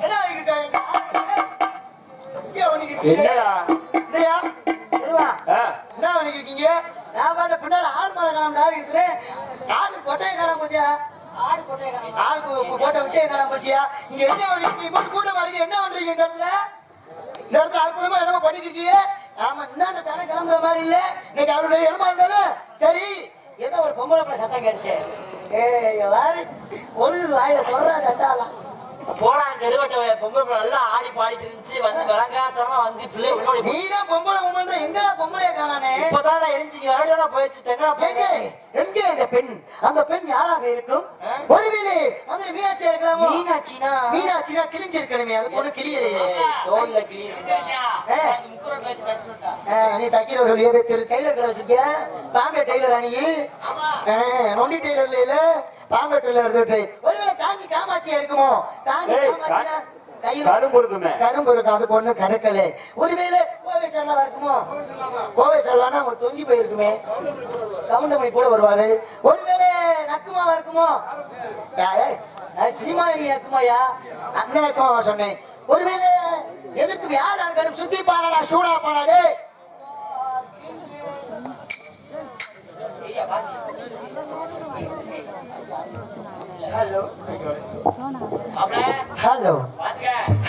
என்ன பண்ணிக்கிட்டு என்னடா? இல்லையா என்ன பண்ணிக்கிட்டு இருக்கீங்க? நான் பாட்ட பின்னால ஆள் மலை காலம் இருக்கிறேன் ஆடு கொட்டையை காலம் போச்சியா? ஆடு கொட்டையை காலம் ஆடு கோட்டை விட்டே காலம் போச்சியா? இங்க என்ன இப்ப கூட்டமா இருக்கு என்ன பண்றீங்க இந்த இடத்துல? இந்த இடத்துல அற்புதமா என்னமோ பண்ணிட்டு இருக்கீங்க ஆமா இன்னும் அந்த தலை கிளம்புற மாதிரி இல்ல. இன்னைக்கு அவருடைய இடமா இருந்தாலும் சரி ஏதோ ஒரு பொம்பளை பிள்ளை சத்தம் கேட்டுச்சு. ஏய் வேறு ஒரு வாயில தொடரா சட்டாலாம். போலாம் கெடுவட்ட பொம்பளை நல்லா ஆடி பாடிட்டு இருந்துச்சு வந்து விளங்காத்தனமா வந்து பிள்ளை உன்னோட நீ தான் பொம்பளை பொம்பளை எங்கடா பொம்பளைய காணானே? இப்பதான் எரிஞ்சு நீ வரவிட போயிடுச்சு தெங்கடா எங்கே? எங்கே இந்த பெண்? அந்த பெண் யாராக இருக்கும்? ஒருவேளை அந்த மீனாட்சி இருக்கலாமோ மீனாட்சினா? மீனாட்சினா கிழிஞ்சிருக்கணுமே அது பொண்ணு கிளியலையே தோல்ல கிளி நீ தைக்கிற சொல்லியே கடை வச்சிருக்கிய? பாம்பே டெய்லர் அணி நொண்டி டெய்லர்ல இல்ல? பாம்பே டெய்லர் இருந்துட்டு ஒருவேளை காஞ்சி காமாட்சியா இருக்குமோ? காஞ்சி காமாட்சியா? கரும்பு இருக்குமே. கரும்பு இருக்கும் அதுக்கு ஒண்ணு ஒருவேளை கோவை இருக்குமோ? கோவை சரலானா அவங்க தொங்கி போயிருக்குமே. கவுண்டமணி கூட வருவாரு. ஒருவேளை நக்குமாவா இருக்குமோ? சினிமா நீ நக்குமாயா அந்த நக்குமாவா சொன்னேன். ஒருவேளை எதுக்கும் யார் சுத்தி பாருடா சூடா பாடாடே ஹலோ ஹலோ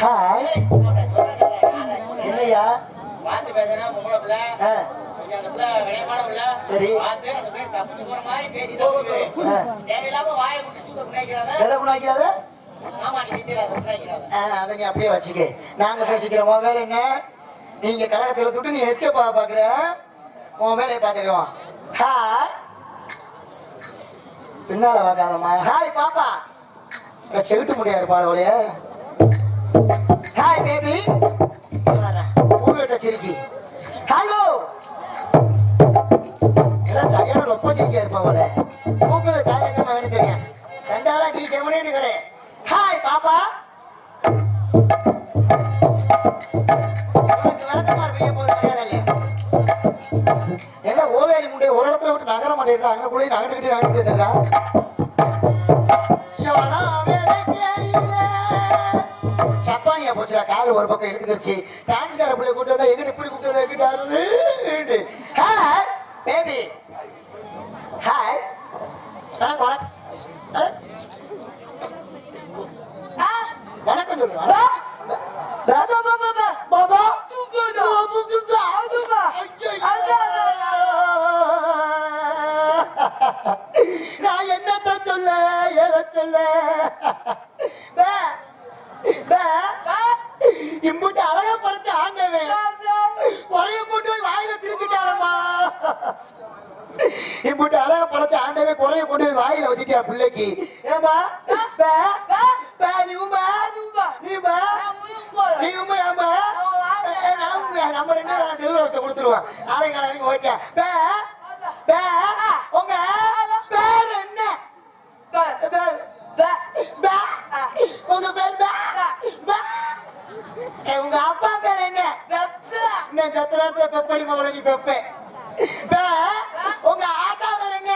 ஹாய் இல்லையா ஆ, சரி. ஆ. எதை அதை நீ அப்படியே வச்சுக்க. நாங்க பேசிக்கிறோம். உன் வேலை என்ன? நீங்க கலகத்துல விட்டு நீ எஸ்கே பாக்குற உன் வேலையை பாத்துக்கிறோம் ஹாய் பின்னால வாக்காதம்மா. ஹாய் பாப்பா. செவிட்டு முடியாது பாடவுடைய ஹாய் பேபி ஊர்கிட்ட சிரிக்கி. ஹலோ எல்லாம் சரியான ரொம்ப சிரிக்கா இருப்பா போல மூக்குல காயக்கமா வேணும் தெரியும் ரெண்டாளா டி செவனே கடை ஹாய் பாப்பா. உனக்கு விளக்கமா இருப்பீங்க என்ன ஓவேலி முண்டை ஒரு இடத்துல விட்டு நகர மாட்டேங்கிறா அங்க கூட நகர்ந்துக்கிட்டு நகர்ந்துக்கிட்டு தர்றா. சப்பானியா போச்சுடா கால் ஒரு பக்கம் இழுத்துக்கிடுச்சு டான்ஸ்கார பிள்ளை கூட்டு வந்தா எங்கிட்ட இப்படி கூட்டு வந்தா எங்கிட்ட ஆடுது ஹாய் பேபி ஹாய் வணக்கம் வணக்கம். வணக்கம் சொல்லுங்க சொல்ல. இம்புட்டு அழகா படைச்ச ஆண்டவன். குறைய கொண்டு போய் வாயில திரிச்சுட்டாரம்மா. இம்புட்டு அழகா படைச்ச ஆண்டவே குறைய கொண்டு போய் வாயில வச்சுட்டியா பிள்ளைக்கு. ஏமா நீ நீ உம்மா, நீ உம்மா, ஏம்மா? ஏ, நான் உம்மா, நம்ம ரெண்டு பேரும் வரைக்கும் போயிட்டேன். பே, பே, உங்க பேர் என்ன? பேர். உங்க பேர் உங்க அப்பா பேர் என்ன? இன்னும் சத்து பெப்படி மகளை நீ பெப்பே. உங்க ஆத்தா பேர் என்ன?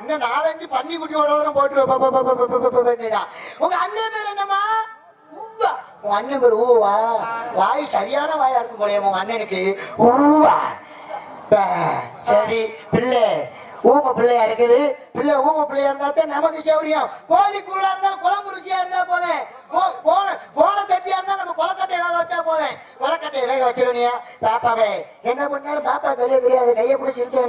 இன்னும் நாலஞ்சு பன்னி குட்டியோட வரும் போட்டு ப- உங்க அண்ணன் பேர் என்னம்மா உங்க அண்ணன் பேர் ஊவா வாய் சரியான வாயா இருக்கும் போலயே உங்க அண்ணனுக்கு ஊவா ப- சரி பிள்ளை ஊம பிள்ளையா இருக்குது பிள்ளை ஊம பிள்ளையா இருந்தா தான் நமக்கு சௌரியம். கோழி இருந்தா இருந்தாலும் குழம்பு ருசியா இருந்தா போதேன் கோல தட்டியா இருந்தா நம்ம கொலக்கட்டையை வேக வச்சா போதேன் கொலக்கட்டையை வேக வச்சிருவியா பாப்பாவே என்ன பண்ணாலும் பாப்பா கையே தெரியாது. கையை பிடிச்சி இழுத்து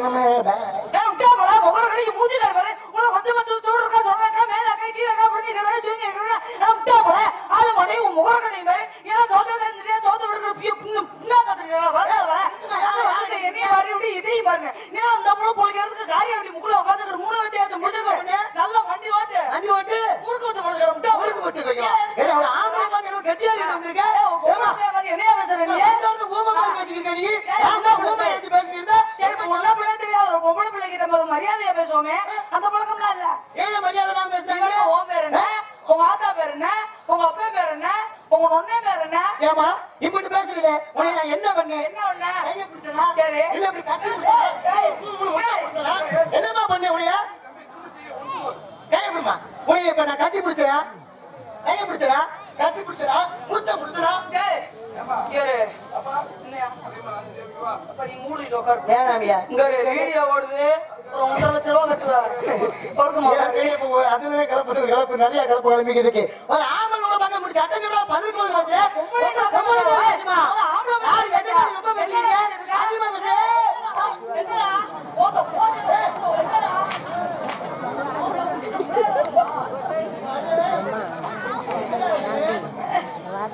என்னமே வண்டி ஓட்டு. ஊருக்கு போட்டு கொஞ்சம் ஏன்னா ஒரு ஆம்பளை பார்த்து என்ன கெட்டியாரிட்டு வந்திருக்க? ஏம்மா? என்ன ஊமை மாதிரி பேசிக்கிட்டு நீ? ஆமா ஊமை எடுத்து பேசிக்கிட்டு மரியாதையா பேசுவோமே? அந்த பழக்கம்லாம் இல்ல. ஏன் மரியாதை எல்லாம் பேசுறாங்க? உன் பேர் என்ன? உங்க ஆத்தா பேர் என்ன? உங்க அப்பா பேர் என்ன? உங்க நொண்ணே பேர் என்ன? ஏமா இப்படி பேசுறீங்க. உன்னை நான் என்ன பண்ணேன்? என்ன ஒண்ணு கையை பிடிச்சனா? சரி. இல்ல இப்படி கட்டி என்னமா பண்ணேன் உனைய கையை பிடிமா உனைய இப்ப நான் கட்டி பிடிச்சேன்? கையை பிடிச்சனா? கட்டி பிடிச்சடா இங்க ஒரு வீடியோ ஓடுது. ஒரு ஒன்றரை லட்சம் ரூபா கட்டுதா அதுவே கலப்பு கலப்பு நிறைய கலப்பு கிளம்பிக்கிட்டு இருக்கு. ஒரு பார்க்க முடிச்சு பதினெட்டு வருஷம் யார் பேசுறா? ரொம்ப பேசுறீங்க அதிகமா பேசுறேன் என்னடா? போத்த, போத்த, என்னடா? டான்ஸ் பேர் கொடுத்து சரியான ரவுடி முடிய கொடுத்து பொலாந்துக்கிட்டு போத்த, கிழிச்சிரு பாத்துக்க. கூட விட்டு உன் மூஞ்சியை எப்படியா வைக்கிறதுக்கு? அதிகமா பேசுறீங்க அளவுக்கு மீறி பேசுறவங்கள ஏன்டா வச்சு சொல்றாங்க? நெஞ்சில கை வைக்கிற அப்படிதானே அவங்க என்னதான் பண்ணுவ? என் நெஞ்சில கை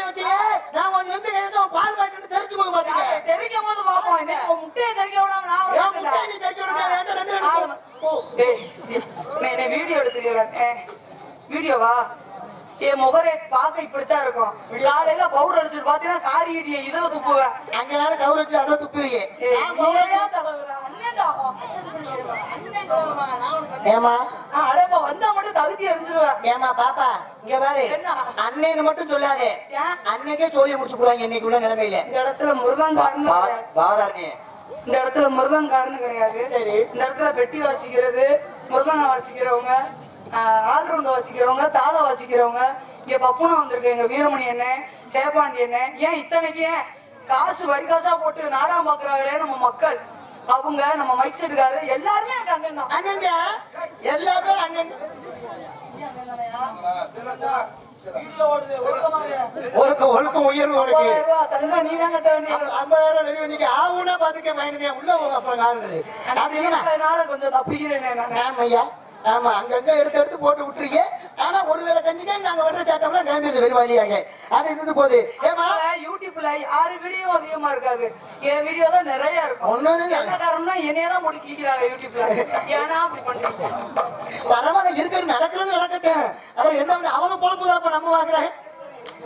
வச்சீங்க நான் உன் நெஞ்சு கை வச்சு உன் பால் பாய்ட்டு தெரிச்சு போக பாத்துக்க தெரிக்கும் போது பாப்போம் முட்டையை தெரிக்க விடாம நான் ஏன் வரமாட்டேன்டா. முட்டை நீ தெரிக்க விடுங்க ரெண்டு ரெண்டு ரெண்டு ஆளு- ஓ, டேய், நீ என்னை வீடியோ எடுத்துக்கிறீங்க வீடியோவா? என் முகரே பார்க்க இப்படித்தான் இருக்கும். காலையில பவுடர் அடிச்சுட்டு பாத்தீங்கன்னா காரி இடிய இதுல துப்புவேன். அங்க நேரம் கவுர் வச்சு அதை துப்புவீங்க. ஏமா அடேப்பா, வந்தா மட்டும் தகுதி எரிஞ்சிருவேன் ஏமா பாப்பா இங்க பாரு? அன்னைன்னு மட்டும் சொல்லாதே? அன்னைக்கே சொல்லி முடிச்சு போடுவாங்க இன்னைக்கு உள்ள நிலைமையில. இந்த இடத்துல கிடையாது. பாவதாரணி இந்த இடத்துல முருகன்காரன்னு கிடையாது. சரி. இந்த இடத்துல பெட்டி வாசிக்கிறது முருகனை வாசிக்கிறவங்க ஆல்ரவுண்ட் வாசிக்கிறவங்க தாள வாசிக்கிறவங்க இங்க பப்புனா வந்திருக்கு எங்க வீரமணி அண்ணன் ஜெயபாண்டி அண்ணன் ஏன் இத்தனைக்கு ஏன்? காசு வரி காசா போட்டு நாடகம் பாக்குறாங்களே நம்ம மக்கள். அவங்க நம்ம மைக் செட்டுக்காரு எல்லாருமே எனக்கு அண்ணன் தான். அண்ணன்டா எல்லா பேரும் அண்ணன். ஒழுக்கமா. ஒழுக்கம் உயர்வு நீ தான் கட்ட வேண்டியது. ஐம்பதாயிரம் வெளியே வந்தீங்க ஆவுனா பாத்துக்க பயந்துதே உள்ள அப்புறம் இல்லையா அதனால கொஞ்சம் தப்பிக்கிறேன் நான். ஆமா ஐயா ஆமா அங்கங்க எடுத்து எடுத்து போட்டு விட்டுறீங்க ஆனா ஒருவேளை கஞ்சிக்கா நாங்க வெட்டுற சாட்டம்லாம் கிளம்பிடுது வெறும் வழியாக அது இருந்து போகுது. ஏமா யூடியூப்ல யாரு வீடியோ அதிகமா இருக்காது. என் வீடியோ தான் நிறைய இருக்கும். இல்ல. என்ன காரணம்னா என்னைய தான் போட்டு கீக்கிறாங்க யூடியூப்ல ஏன்னா அப்படி பண்றீங்க பரவாயில்ல இருக்கிறது நடக்கிறது நடக்கட்டும். அப்புறம் என்ன அவங்க பொழப்பு தரப்ப நம்ம வாங்குறாங்க?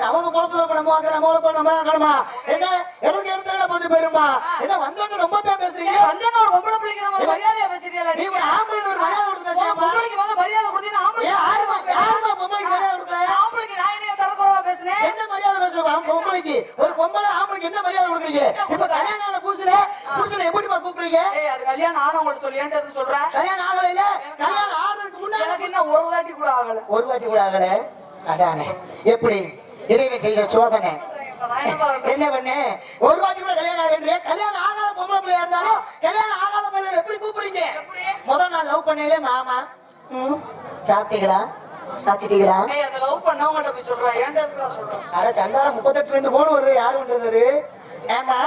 அவங்க பொழப்பு தரப்ப நம்ம வாங்குற நம்ம பொழப்பு நம்ம வாங்கணுமா என்ன? இடத்துக்கு எடுத்து பதில் போயிருமா என்ன வந்தோன்னு ரொம்ப தான் பேசுறீங்க? வந்தேன்னா ஒரு பொம்பளை பிள்ளைக்கு நம்ம மரியாதையா பேசுறீங்களா நீ? ஒரு ஆம்பளை ஒரு மரியாதை கொடுத்து பேசுறமா பொம்பளைக்கு வந்து மரியாதை கொடுத்தீங்கன்னா ஆம்பளை யாருமா யாருமா பொம்பளைக்கு மரியாதை கொடுக்கல? ஆம்பளைக்கு நான் என்ன தரக்குறவா பேசுனேன்? என்ன மரியாதை பேசுற பொம்பளைக்கு ஒரு பொம்பளை ஆம்பளைக்கு என்ன மரியாதை கொடுக்குறீங்க? இப்ப கல்யாணம் ஆன புதுசுல புதுசுல எப்படிமா கூப்பிடுறீங்க? ஏய் அது கல்யாணம் ஆனவங்களுக்கு சொல்லி ஏன்ட்டு எதுக்கு சொல்ற? கல்யாணம் ஆகல இல்ல? கல்யாணம் ஆகிறதுக்கு முன்னாடி எனக்கு இன்னும் ஒரு தாட்டி கூட ஆகல. ஒரு வாட்டி கூட ஆகல. அதானே. எப்படி? இறைவன் செய்த சோதனை. என்ன பண்ணு? ஒரு வாட்டி கூட கல்யாணம் ஆகல கல்யாணம் ஆகாத பொம்பளை பிள்ளையா இருந்தாலும் கல்யாணம் ஆகாத பிள்ளை எப்படி கூப்பிடுறீங்க? முதல் நாள் லவ் பண்ணையிலே மாமா ம், சாப்பிட்டீங்களா? அதை லவ் பண்ணவங்கள்ட்ட போய் சொல்றேன் சொல்றேன் அட சந்தாரம் முப்பத்தெட்டு ரெண்டு போன் வருது. யாரு பண்றது ஏமா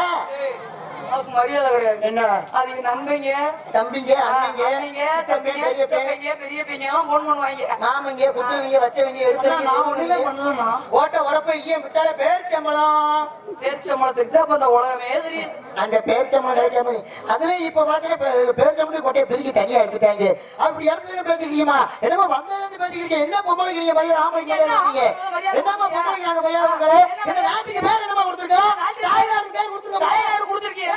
உனக்கு மரியாதை கிடையாது. என்ன? அதுக்கு நண்பங்க தம்பிங்க அண்ணங்க தம்பிங்க தம்பிங்க, பெரிய சித்தப்பைங்க, பெரிய எல்லாம் phone பண்ணுவாங்க. மாமங்க குத்துறவங்க வச்சவங்க எடுத்தவங்க நான் ஒண்ணுமே. பண்ணலண்ணா. ஓட்ட உடப்ப ஈயம் விட்டால பேரிச்சம்பளம். பேரிச்சம்பழத்துக்கு தான் அப்ப அந்த உலகமே தெரியுது. அந்த பேரிச்சம்பளம் கிடைச்ச மாதிரி. அதுலயும் இப்ப பாத்தீங்கன்னா பேரிச்சம்பளத்துக்கு கொட்டையை பிரிக்கி தனியா எடுத்துட்டாங்க. அப்படி இடத்துல பேசிக்கிறீமா என்னமா வந்ததுல இருந்து பேசிக்கிறீங்க என்ன பொம்பளைக்கு நீங்க மரியாதை இருக்கீங்க? என்னமா பொம்பளைக்கு நாங்க மரியாதை கொடுக்கல இந்த நாட்டுக்கு பேர் என்னமா கொடுத்துருக்கோம் தாய்நாடு பேர் கொடுத்துருக்கோம் தாய்நாடு கொடுத்திருக்கீங்க.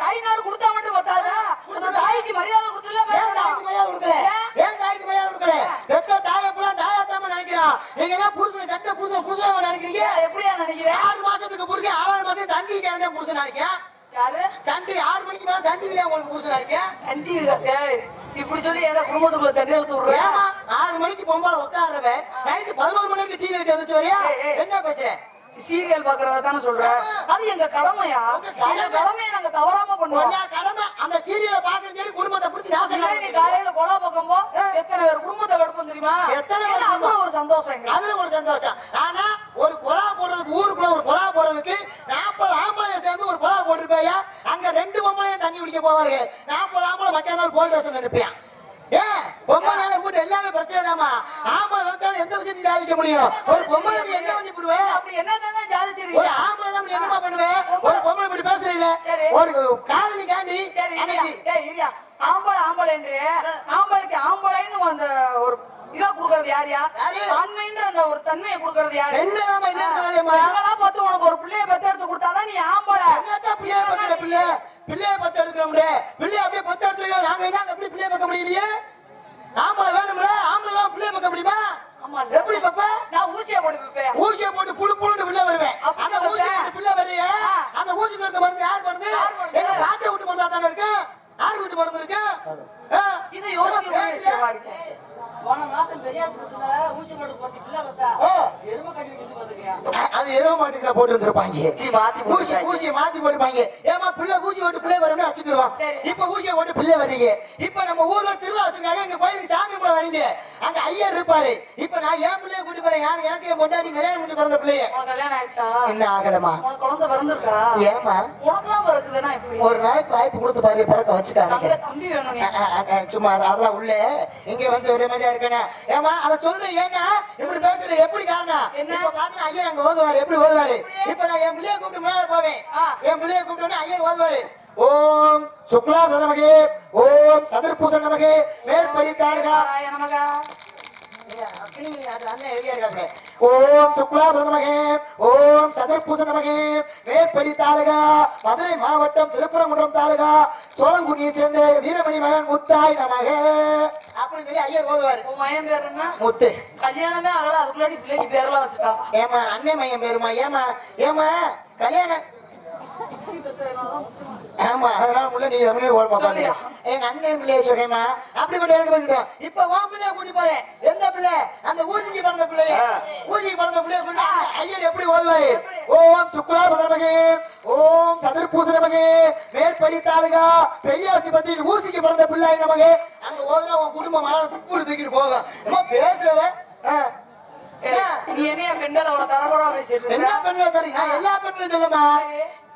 தாய்நாடு கொடுத்தா மட்டும் பத்தாதா? அந்த தாய்க்கு மரியாதை கொடுத்துல ஏன். தாய்க்கு மரியாதை கொடுக்கல? ஏன்? தாய்க்கு மரியாதை கொடுக்கல? பெத்த தாயை புள்ள தாயாத்தாம நினைக்கிறான் நீங்க தான் புருஷனை கட்ட புருஷன் புருஷன் நினைக்கிறீங்க? எப்படியா நினைக்கிறேன்? ஆறு மாசத்துக்கு புருஷன் ஆறாறு மாசம் தண்டி கேட்க புருஷனா இருக்கேன் யாரு? சண்டி ஆறு மணிக்கு மேல சண்டியில உங்களுக்கு புருஷனா இருக்கேன் சண்டி இப்படி சொல்லி ஏதோ குடும்பத்துக்குள்ள சண்டை இழுத்து விடுற? ஏமா ஆறு மணிக்கு பொம்பளை உட்காடுறவன் நைட்டு பதினோரு மணி வரைக்கும் டிவி வந்துச்சு வரியா. என்ன பேசுற சீரியல் பாக்குறத தானே சொல்ற? அது எங்க கடமையா. எங்க கடமையை நாங்க தவறாம பண்ணுவோம். கடமை அந்த சீரியலை பாக்குறது சரி குடும்பத்தை பிடிச்சி இல்லை, நீ நாசம் காலையில கொலா பக்கம் போ எத்தனை பேர் குடும்பத்தை கடுப்போம் தெரியுமா? எத்தனை பேர் அதுல ஒரு சந்தோஷம். அதுல ஒரு சந்தோஷம். ஆனா ஒரு குழா போடுறதுக்கு ஊருக்குள்ள ஒரு குழா போடுறதுக்கு நாற்பது ஆம்பளை சேர்ந்து ஒரு குழா போட்டிருப்பேயா தண்ணி குடிக்க போவாங்க நாற்பது ஆம்பளை மக்கள் நாள் போல் ஏன் பொம்பளை போட்டு எல்லாமே பிரச்சனை தாமா ஆம்பளை எந்த விஷயத்தையும் சாதிக்க முடியும் ஒரு நீ என்ன பண்ணி போடுவேன் அப்படி என்னதானே ஜாதிச்சிருக்கீங்க? ஒரு ஆம்பளை தான் நீ என்னமா பண்ணுவேன் ஒரு பொம்பளை இப்படி பேசுறீங்க. ஒரு காதலி காண்டி. ஆம்பளை ஆம்பளைன்றே. ஆம்பளைக்கு ஆம்பளைன்னு அந்த ஒரு இதா குடுக்கறது யாருயா? யாரு? ஆண்மைன்ற அந்த ஒரு தன்மையை குடுக்கறது யாரு? பெண்களா பார்த்து உனக்கு ஒரு பிள்ளைய பெத்தெடுத்து கொடுத்தாதான் நீ ஆம்பளை. பிள்ளைய பிள்ளை பிள்ளைய பத்து எடுக்கிறோம்ல பிள்ளைய அப்படியே பத்து எடுத்துருக்கோம் நாங்க எல்லாம் எப்படி பிள்ளைய பக்க முடியலையே ஆம்பளை வேணும்ல ஆம்பளை பிள்ளைய பக்க முடியுமா? ஆமா. எப்படி பாப்ப? நான் ஊசியை போட்டு ஊசியை போட்டு புழு புழுன்னு உள்ள வருவேன். அந்த ஊசி பாப்பேன். வர்றிய? ஆ. அந்த ஊசி மருந்து மருந்து யார் மருந்து? எங்க பாட்டை விட்டு மருந்தா தானே இருக்கு? யார் வீட்டு மருந்து இருக்கு? இது யோசிக்க வேண்டிய விஷயமா இருக்கு. போன மாசம் பெரிய ஆஸ்பத்திரியில ஊசி போட்டு போட்டு பிள்ளை பார்த்தா ஆ. எருமை கட்டி விட்டு பாத்துக்கியா அது எருவ மாட்டுக்குள்ள போட்டு வந்திருப்பாங்க. ஊசி மாத்தி ஊசி. ஊசியை மாத்தி போட்டுப்பாங்க. ஏமா பிள்ளை ஊசி போட்டு பிள்ளை வரும்னு வச்சுக்கிடுவான். இப்ப ஊசியை போட்டு பிள்ளை வர்றீங்க. இப்ப நம்ம ஊர்ல திருவிழா வச்சிருக்காங்க இங்க கோயிலுக்கு சாமி கும்பிட வரீங்க. அங்க ஐயர் இருப்பாரு. இப்ப நான் என் பிள்ளைய கூட்டி போறேன். யாரு எனக்கு என் பொண்டாட்டி கல்யாணம் முடிஞ்சு பிறந்த பிள்ளைய. உனக்கு கல்யாணம் ஆயிடுச்சா? என்ன ஆகலமா உனக்கு குழந்தை பிறந்திருக்கா? ஏமா பிறக்குதுன்னா எப்படி? ஒரு நாளைக்கு வாய்ப்பு கொடுத்து பாரு பிறக்க வச்சுக்காங்க தம்பி வேணும் சும்மா அதெல்லாம் உள்ள இங்க வந்து ஒரே மாதிரியா இருக்கேன்? ஏமா அத சொல்லு ஏன்னா இப்படி பேசுறது எப்படி காரணம்? இப்ப பாத்தீங்கன்னா ஐயர் அங்க ஓதுவாரு எப்படி ஓதுவாரு? இப்ப நான் என் பிள்ளைய கூப்பிட்டு முன்னால போவேன். என் பிள்ளைய கூப்பிட்டு ஐயர் ஓதுவாரு. ஓம் சுக்லா நமகே ஓம் சதுர்பூசன் நமகே மேற்படி தாருகா நாராயண நமகா. ஓம் சுக்லா நமகே ஓம் சதுர்பூசன் நமகே மேற்படி தாலுகா மதுரை மாவட்டம் திருப்பரங்குன்றம் தாலுகா சோழங்குடியை சேர்ந்த வீரமணி மகன் முத்தாய் நமக. அப்படின்னு சொல்லி ஐயர் ஓதுவாரு. உன் மகன் பேர் என்ன முத்து. கல்யாணமே ஆகல அதுக்குள்ளாடி பிள்ளைக்கு பேரெல்லாம் வச்சுட்டான் ஏமா அண்ணன் மையம் பேருமா? ஏமா ஏமா கல்யாணம் ஆமா அதனால உள்ள நீ அப்படியே ஓட மாட்டாங்க? எங்க அண்ணன் பிள்ளைய சொல்றேமா அப்படி மட்டும் எனக்கு பண்ணிட்டோம் இப்ப உன் பிள்ளைய கூட்டி போறேன். எந்த பிள்ளை? அந்த ஊசிக்கு பிறந்த பிள்ளைய ஊசிக்கு பிறந்த பிள்ளைய கூட்டி ஐயர் எப்படி ஓதுவாரு? ஓம் சுக்லா பதமகே ஓம் சதுர்பூச நமகே மேற்படி தாலுகா. பெரியாசி பத்தி ஊசிக்கு பிறந்த பிள்ளை நமகே. அங்க ஓதுனா உன் குடும்பம் மாலை துப்பு தூக்கிட்டு போகும். அம்மா பேசுறவ ஆ. ஏய், நீ என்னைய பெண்கள் அவ்வளவு தரகுறா பேசிட்டு நான் எல்லா பெண்களும் சொல்லுமா?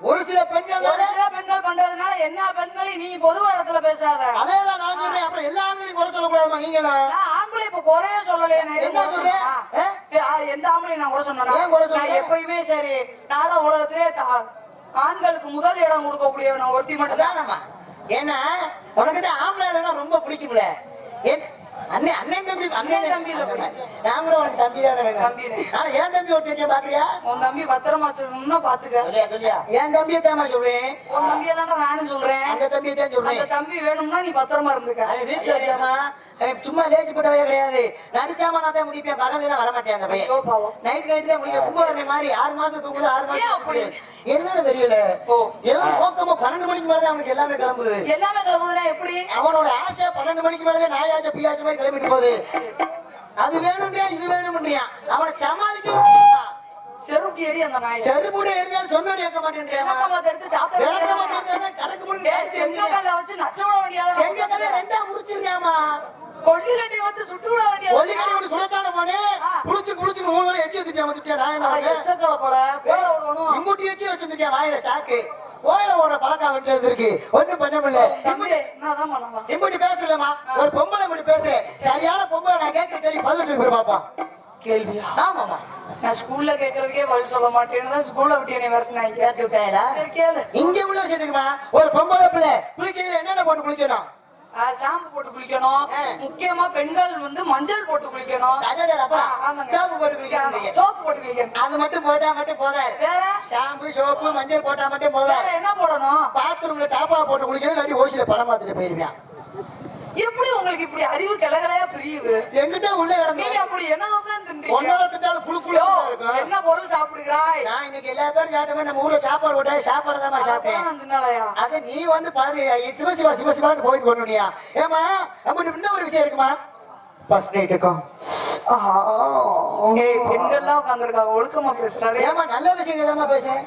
ஒரு சில பெண்கள் ஒரு சில பெண்கள் பண்றதுனால என்ன பெண்களையும் நீ பொது இடத்துல பேசாத. அதேதான் நான் சொல்றேன். அப்புறம் எல்லா ஆண்களையும் குறை சொல்லக்கூடாதுமா நீங்களும் நான் ஆம்பளை இப்ப குறைய சொல்லலையே நான் என்ன குறை சொல்ற? சொன்னேனா? ஆ? ஏய், ஆ, எந்த ஆம்பளையும் நான் குறை சொன்னேனா? நான் எப்பயுமே சரி நாட உலகத்திலே ஆண்களுக்கு முதல் இடம் கொடுக்கக்கூடிய நான் ஒருத்தி மட்டும் தான் ஏன்னா உனக்கு தான் ஆம்பளை ரொம்ப பிடிக்கும்ல. அண்ணன் அண்ணன் தம்பி அண்ணன் தம்பி. நான் கூட. உனக்கு தம்பி தானே தம்பி. ஆனா என் தம்பி ஒரு தெரியும் பாக்குறியா உன் தம்பி பத்திரமா வச்சிருக்கணும்னா பாத்துக்க. என் தம்பியை தான் சொல்றேன். உன் தம்பியை தானே நானும் சொல்றேன். அந்த தம்பியை தான் அந்த சொல்றேன் தம்பி வேணும்னா நீ பத்திரமா இருந்துக்க. அவன் வீட்டுல இருக்காமா அவன் சும்மா லேச்சு போட்டவே கிடையாது. நடிச்சாமா நான் தான் முடிப்பேன் பகல்ல தான் வரமாட்டேன் அந்த பையன் நைட் நைட் தான் முடிக்கிற கும்பகரணை மாதிரி ஆறு மாசம் தூங்குது ஆறு மாசம். என்னன்னு தெரியல. ஓ. எல்லாம் நோக்கமா பன்னெண்டு மணிக்கு மேலதான் அவனுக்கு எல்லாமே கிளம்புது. எல்லாமே கிளம்புதுன்னா எப்படி? அவனோட ஆசை பன்னெண்டு மணிக்கு மேலதான் நாயாச்ச பியாச்ச மாதிரி கிளம்பிட்டு போகுது அது வேணும்ன்றியா இது வேணும்ன்றியா அவனை சமாளிக்க? செருப்பி அடி அந்த நாய் செருப்புட எரிஞ்சாலும் சொன்னடி கேட்க மாட்டேன்றியா எடுத்து சாத்த? தெரிஞ்சா கணக்கு முடிஞ்சு டேய், செங்கக்கல்ல வச்சு நச்சு விட வேண்டியதானே? செங்கக்கல்ல ரெண்டா முடிச்சிருக்காமா கொல்லி கட்டி வச்சு சுட்டு விட வேண்டியதானே? ஒலிக்கடி ஒன்று சுடத்தானே போனே புடிச்சு புடிச்சு மூணு எச்சி வச்சுட்டியா வந்துட்டியா நான் என்ன? எச்சக்கலை போல, போல விடணும். இம்புட்டி வச்சு வச்சிருக்கேன் வாயில ஸ்டாக்கு கோயில ஒரு பழக்கம் வந்துட்டு இருக்கு ஒண்ணும் பண்ண முடியல? இம்புட்டி பேசலமா ஒரு பொம்பளை இப்படி பேசுறேன். சரியான பொம்பளை நான் கேட்க கேள்வி பதில் சொல்லி பாப்பா. கேள்வியா? ஆமாமா நான் ஸ்கூல்ல கேட்கறதுக்கே பதில் சொல்ல மாட்டேன்னு தான் ஸ்கூல்ல விட்டு என்னை விரட்டினாங்க. கேட்டு கேளு. இங்க உள்ள விஷயத்துக்குமா ஒரு பொம்பளை பிள்ளை. குளிக்கிறது என்னென்ன போட்டு குளிக்கணும்? ஷாம்பு போட்டு குளிக்கணும். முக்கியமா பெண்கள் வந்து மஞ்சள் போட்டு குளிக்கணும். சோப்பு போட்டு குளிக்கணும் சோப்பு போட்டு குளிக்கணும் அது மட்டும் போட்டா மட்டும் போதாது. வேற? ஷாம்பு சோப்பு மஞ்சள் போட்டா மட்டும் வேற போதாது என்ன போடணும்? பாத்ரூம்ல டாப்பா போட்டு குளிக்கணும் இல்லாட்டி ஓசில படம் பார்த்துட்டு போயிருவேன் எப்படி உங்களுக்கு இப்படி அறிவு கிளகலையா பிரியுது? எங்கிட்ட உள்ள நீங்க அப்படி என்னதான் தின்றீங்க? ஒன்னோட திட்டாலும் புழு புழு என்ன பொருள் சாப்பிடுகிறாய்? நான் இன்னைக்கு எல்லா பேரும் சாப்பிட்டமே நம்ம ஊர்ல சாப்பாடு போட்டா சாப்பாடு தான் சாப்பிட்டேன். அத நீ வந்து பாரு சிவசிவா சிவசிவான்னு போயிட்டு கொண்டுனியா ஏமா நம்மகிட்ட இன்னும் ஒரு விஷயம் இருக்குமா? ஃபர்ஸ்ட் நைட்டுக்கும் பெண்கள்லாம் உட்கார்ந்திருக்காங்க ஒழுக்கமா பேசுறாரு ஏமா நல்ல விஷயம் தாமா பேசுறேன்.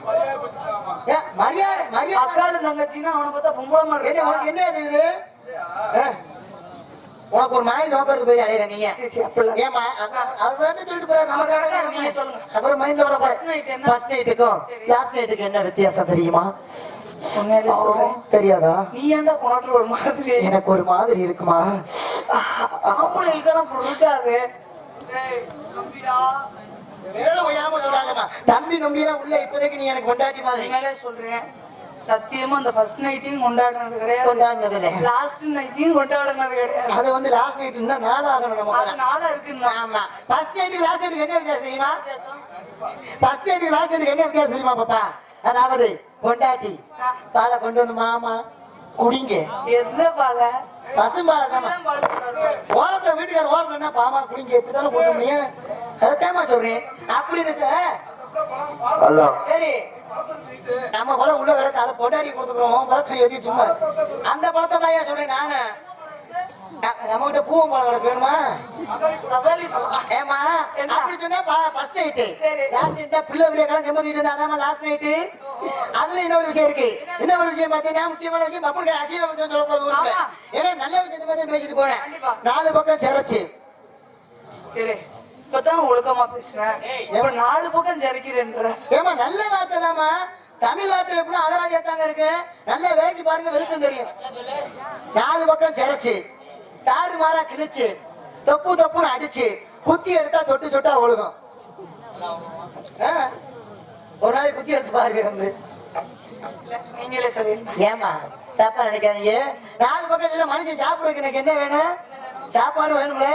மரியாதை மரியாதை. அக்காலும் தங்கச்சின்னா அவனை பார்த்தா பொம்பளை மாதிரி என்ன இருக்கா? என்ன இது? உனக்கு ஒரு மாதிரி நோக்கிறது போய் அலையிற நீங்க சரி, சரி, அப்படிலாம். ஏமா அவர் வந்து சொல்லிட்டு போறாரு நமக்கு நீங்க சொல்லுங்க. அப்புறம் மைண்ட்ல என்ன? ஃபர்ஸ்ட் நைட்டுக்கும் சரி. லாஸ்ட் நைட்டுக்கு என்ன வித்தியாசம் தெரியுமா? உண்மையிலே சொல்றேன். தெரியாதா? நீ ஏன்டா கொண்டாட்டு ஒரு மாதிரி? எனக்கு ஒரு மாதிரி இருக்குமா? ஆம்பளைகளுக்கெல்லாம் சொல்லாதம்மா தம்பி நம்பியெல்லாம் உள்ள இப்போதைக்கு நீ எனக்கு கொண்டாட்டி மாதிரி. சொல்றேன். சத்தியமா அந்த ஃபர்ஸ்ட் நைட்டையும் கொண்டாடினது கிடையாது. கொண்டாடினது இல்லை. லாஸ்ட் நைட்டையும் கொண்டாடினது கிடையாது. அது வந்து லாஸ்ட் நைட் இன்னும் நாளாகணும் அது நமக்கு நாளா இருக்குன்னா ஆமா ஃபர்ஸ்ட் நைட்டுக்கு லாஸ்ட் நைட்டுக்கு என்ன வித்தியாசம் தெரியுமா? வித்தியாசம்? ஃபர்ஸ்ட் நைட்டுக்கு லாஸ்ட் நைட்டுக்கு என்ன வித்தியாசம் தெரியுமா பாப்பா? அதாவது பொண்டாட்டி ஆ. பாலை கொண்டு வந்து மாமா குடிங்க. எந்த பால? பசும்பாலை தாமா இப்படிதான் பால் கொடுத்தாரு. ஓரத்துல வீட்டுக்கார ஓரத்துல என்ன பாமா குடிங்க இப்படித்தானே போட்டு முடியும் அதைத்தாமா சொல்றேன் அப்படின்னு சரி. நம்ம பழம் உள்ள கிடக்கு அதை பொண்டாடி கொடுத்துக்கிறோம். பழத்தை வச்சு சும்மா. அந்த பழத்தை தான் சொல்றேன் நானு? நம்ம கிட்ட பூவம் பழம் வேணுமா. ஏமா? அப்படி சொன்னா ஃபர்ஸ்ட் நைட் சரி. லாஸ்ட் நைட் பிள்ளை அதான் லாஸ்ட் நைட் அதுல இன்னொரு விஷயம் இருக்கு. இன்னொரு விஷயம் பாத்தீங்கன்னா முக்கியமான விஷயம் அப்படி அசிங்க விஷயம் சொல்லக்கூடாது. ஏன்னா நல்ல விஷயத்தை பத்தி பேசிட்டு போனேன். நாலு பக்கம் சிறச்சு இப்பதான் ஒழுக்கமா பேசுறேன். நாலு பக்கம் ஜரிக்கிறேன்ற ஏமா நல்ல வார்த்தை தாமா தமிழ் வார்த்தை எப்படி அழகாக ஏத்தாங்க இருக்கு? நல்ல வேலைக்கு பாருங்க வெளிச்சம் தெரியும். நாலு பக்கம் சிறச்சு தாறு மாறா கிழிச்சு. தப்பு தப்புன்னு அடிச்சு. குத்தி எடுத்தா சொட்டு சொட்டா ஒழுகும்? ஒரு நாளைக்கு குத்தி எடுத்து பாருங்க வந்து. நீங்களே சொல்லிருங்க ஏமா தப்பா நினைக்காதீங்க. நாலு பக்கம் சில மனுஷன் சாப்பிடுறதுக்கு எனக்கு என்ன வேணும்? சாப்பாடு வேணும்ல?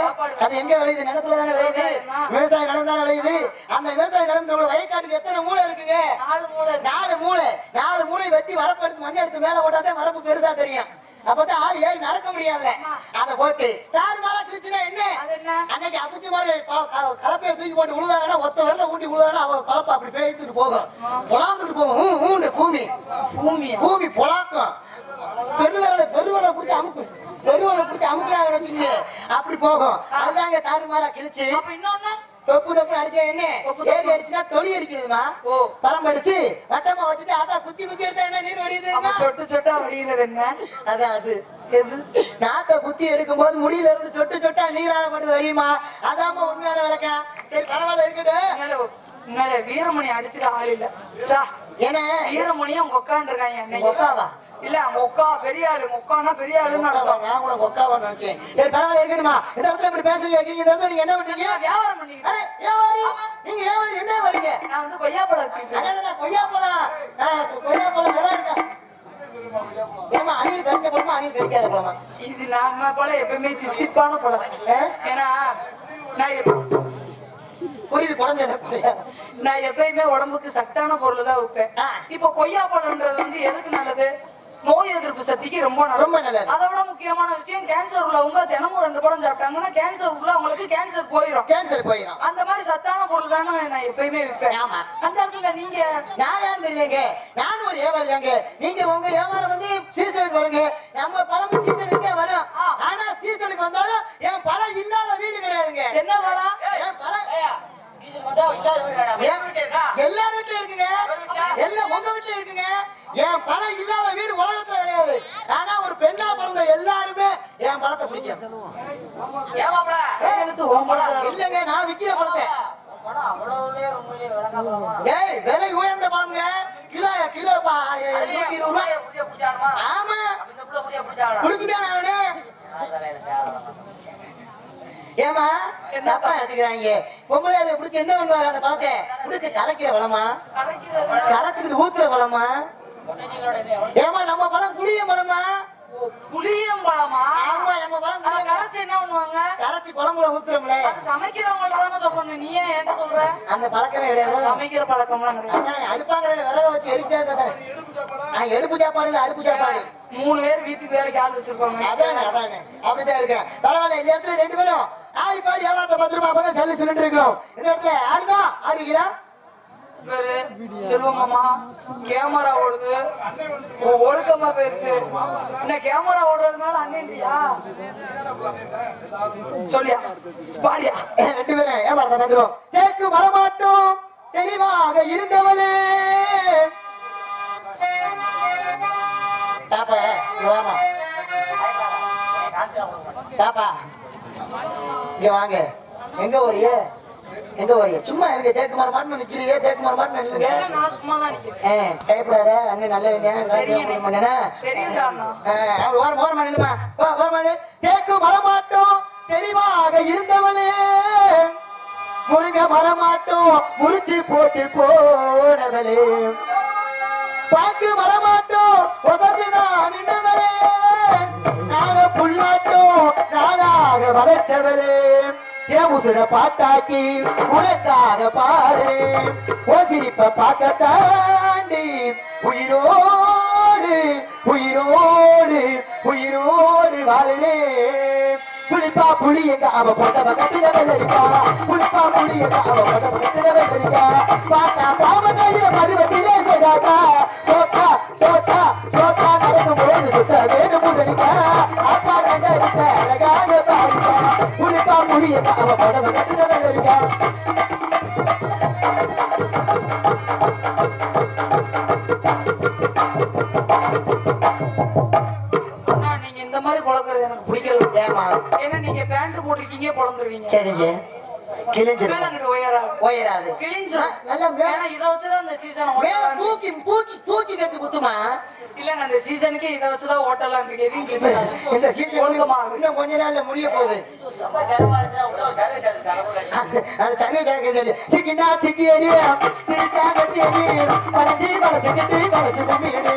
அது எங்க விளையுது? நிலத்துல தானே விளையுது. விவசாய நிலம் தானே விளையுது. அந்த விவசாய நிலம் சொல்ற வயக்காட்டுக்கு எத்தனை மூளை இருக்குங்க? நாலு மூளை. நாலு மூளை. நாலு மூளை வெட்டி வரப்பு எடுத்து மண் எடுத்து மேல போட்டாதான் வரப்பு பெருசா தெரியும். அப்பதான் ஆள் ஏறி நடக்க முடியாது அத போட்டு தாறு மாறா கிழிச்சுனா என்ன? அன்னைக்கு அபிச்சு மாதிரி கலப்பையை தூக்கி போட்டு விழுதாங்கன்னா ஒத்த வரல ஊண்டி விழுதாங்கன்னா அவ கலப்பை அப்படி பேய்த்துட்டு போகும். பொலாந்துட்டு போகும். பூமி. பூமியா? பூமி பொலாக்கம். பெருவரலை பெருவரலை பிடிச்சி அமுக்கு. பெருவரலை பிடிச்சி அமுக்குறாங்கன்னு வச்சுக்கோங்க. அப்படி போகும். அதுதாங்க தாறுமாறா கிழிச்சு. அப்ப இன்னொன்னு? தொப்பு தொப்பு அடிச்சா என்ன? ஏறி. அடிச்சுனா தொலி அடிக்கிறதுமா? ஓ. பரம் அடிச்சு வட்டமா வச்சுட்டு அதான் குத்தி குத்தி எடுத்தா என்ன? நீர் வடியுது சொட்டு சொட்டா வடிகிறது என்ன? அதான் அது. நாட்டை குத்தி எடுக்கும் போது முடியில இருந்து சொட்டு சொட்டா நீரானப்படுது வழியுமா? அதாம உண்மையான விளக்கம் சரி பரவாயில்ல இருக்கட்டும். உண்மையிலே வீரமணி அடிச்சுக்க ஆள் இல்ல. சா ஏன்னா வீரமணியும் உங்க அன்னைக்கு அக்காவா இல்ல உட்கா பெரிய ஆளு உட்கானா பெரிய ஆளுன்னு? அர்த்தம் நான் கூட அக்காவா நினைச்சேன். சரி பரவாயில்ல இந்த இடத்துல இப்படி பேசுறீங்க இந்த இடத்துல நீங்க என்ன பண்றீங்க? வியாபாரம் அடே, வியாபாரி நீங்க வியாபாரி என்ன வரீங்க நான் வந்து கொய்யாப்பழம் அடடடா, கொய்யாப்பழம். கொய்யாப்பழம் நல்லா இருக்கா? ஏமா அணில் கடிச்ச பழமா அணில் கடிக்காத பழமா? இது நம்ம பழம் எப்பவுமே தித்திப்பான பழம்? ஏன்னா நான் குருவி குறையா நான் எப்பயுமே உடம்புக்கு சத்தான பொருள் தான் வைப்பேன். இப்போ கொய்யா பழம்ன்றது வந்து எதுக்கு நல்லது? நோய் எதிர்ப்பு சக்திக்கு ரொம்ப ரொம்ப நல்லது. அதை விட முக்கியமான விஷயம் கேன்சர் உள்ளவங்க தினமும் ரெண்டு பழம் சாப்பிட்டாங்கன்னா கேன்சர் உள்ள அவங்களுக்கு கேன்சர் போயிடும் கேன்சர் போயிடும் அந்த மாதிரி சத்தான பொருள் தானே நான் எப்பயுமே விற்பேன் ஆமா. அந்த இடத்துல நீங்க நான் ஏன் தெரியலங்க நான் ஒரு வியாபாரிங்க நீங்க உங்க வியாபாரம் வந்து சீசனுக்கு வருங்க நம்ம பழமும் சீசனுக்கு வரும் ஆ. ஆனா சீசனுக்கு வந்தாலும் என் பழம் இல்லாத வீடு கிடையாதுங்க என்ன பழம் என் பழம் இது வந்தா இல்லாத வீடு வேணாம். ஏன் வீட்டு இருக்கா? எல்லார் வீட்லயும் இருக்குங்க எல்லாம் உங்க வீட்லயும் இருக்குங்க என் பழம் இல்லாத வீடு உலகத்துல கிடையாது ஆனா ஒரு பெண்ணா பிறந்த எல்லாருமே என் பழத்தை பிடிக்கும் ஏன் மாப்பிள? கையெழுத்து உன் பழம் தான். இல்லங்க நான் விக்கிற பழத்தை பணம் அவ்வளவுலயே ரொம்பவே விளங்காம போலாமா? ஏய் விலை உயர்ந்த பழம்ங்க கிலோ கிலோ பா நூத்தி இருபது ரூபாய் புளிய புளிய புடிச்சானுமா? ஆமா அப்ப இந்த புள்ள புளிய புடிச்சானா? குடிச்சுட்டான் அவனு அதெல்லாம் எனக்கு தேவையில்லை. ஏமா என்ன பொம்பளை பிடிச்சு என்ன பண்ணுவாங்க அந்த பழத்தை பிடிச்சு கலக்கிற பழமா? கரைச்சுக்கிட்டு ஊத்துற பழமா? ஏமா நம்ம பழம் புளிய பழமா? புளியம் பழமா? ஆமா நம்ம பழம். கரைச்சு என்ன பண்ணுவாங்க? கரைச்சு குழம்புல ஊத்துறோம்ல. சமைக்கிறவங்கள்ட்ட தானே சொல்லணும். நீ ஏன் என்கிட்ட சொல்ற? அந்த பழக்கமே கிடையாது. சமைக்கிற பழக்கம்லாம் கிடையாது. விறக வச்சு எரிச்சா எடுப்பு சாப்பாடு அடுப்பு சாப்பாடு. மூணு பேர் வீட்டுக்கு வேலைக்கு ஆள் வச்சிருப்பாங்க. அதானே அதானே. அப்படிதான் இருக்கேன் பரவாயில்ல இந்த இடத்துல ரெண்டு பேரும் ஆடி பாடி வியாபாரத்தை பத்திரமா அப்பதான் சொல்லி சொல்லிட்டு இருக்கோம். இந்த இடத்துல ஆடுமா ஆடுவீங்களா பேரு செல்வமாமா கேமரா ஓடுது. ஒழுக்கமா பேசு. என்ன கேமரா ஓடுறதுனால அண்ணன்டியா சொல்லியா? பாடியா? ரெண்டு பேரும் வியாபாரத்தை பத்திரம் தேக்கு வரமாட்டோம் தெளிவாக இருந்தவளே. வாமா. இங்க வாங்க. எங்க வரிய எங்க வரிய சும்மா இருங்க தேக்கு மரம் மாட்டு நிக்கிறீங்க தேக்கு மரம் மாட்டு நில்லுங்க. நான் சும்மா தான் நிக்கிறேன். ஏ டைப்டார அண்ணன் நல்லவங்க சரிங்க. பண்ணேனா தெரியும்டா அண்ணா. தேக்கு வரமாட்டோம் தெளிவாக இருந்தவளே. முருங்க வரமாட்டோம் முறிச்சு போட்டு போனவளே. பாக்கு வரமாட்டோம் உதவிதான் உசுர பாட்டாக்கி உனக்காக பாரு ஓ சிரிப்ப பார்க்க தாண்டி உயிரோடு உயிரோடு உயிரோடு கோடி புளிப்பா புளி எங்க அவ போட்டவ கட்டில வெள்ளரிக்கா? புளிப்பா புளி எங்க அவ போட்டவ கட்டில வெள்ளரிக்கா? பாட்டா பாவ கையில பருவத்திலே செய்தாக்கா பழக்கிறது எனக்கு பிடிக்கல ஏமா ஏன்னா நீங்க பேண்ட் போட்டிருக்கீங்க பொழந்துருவீங்க சரிங்க. உயரா உயராது. கிழிஞ்சிரும். நல்லா இதை வச்சுதான் இந்த சீசன் தூக்கி தூக்கி தூக்கி கட்டி குத்துமா? இல்லங்க அந்த சீசனுக்கு இதை வச்சுதான் ஓட்டலாம். இந்த சீசன் இன்னும் கொஞ்ச நாள்ல முடிய போகுது. அது சிக்கினா சிக்கியடி சிரிச்சா கட்டியடி பழச்சி பழச்சு கட்டி பழச்சு கும்பியடி